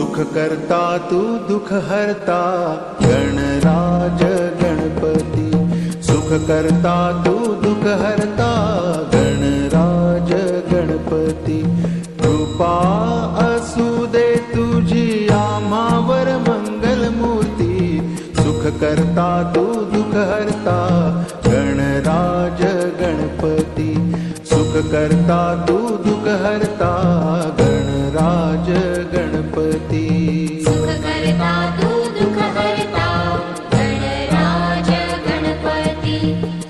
सुख करता, तू दुख हरता, गणराज गणपति। सुख करता, तू दुख हरता, गणराज गणपति। कृपा असू दे तुझी आम्हावर मंगल मूर्ती। सुख करता, तू दुख हरता, गणराज गणपति। सुख करता, तू दुख हरता सुखकर्ता तु दूल गणराज गणपति।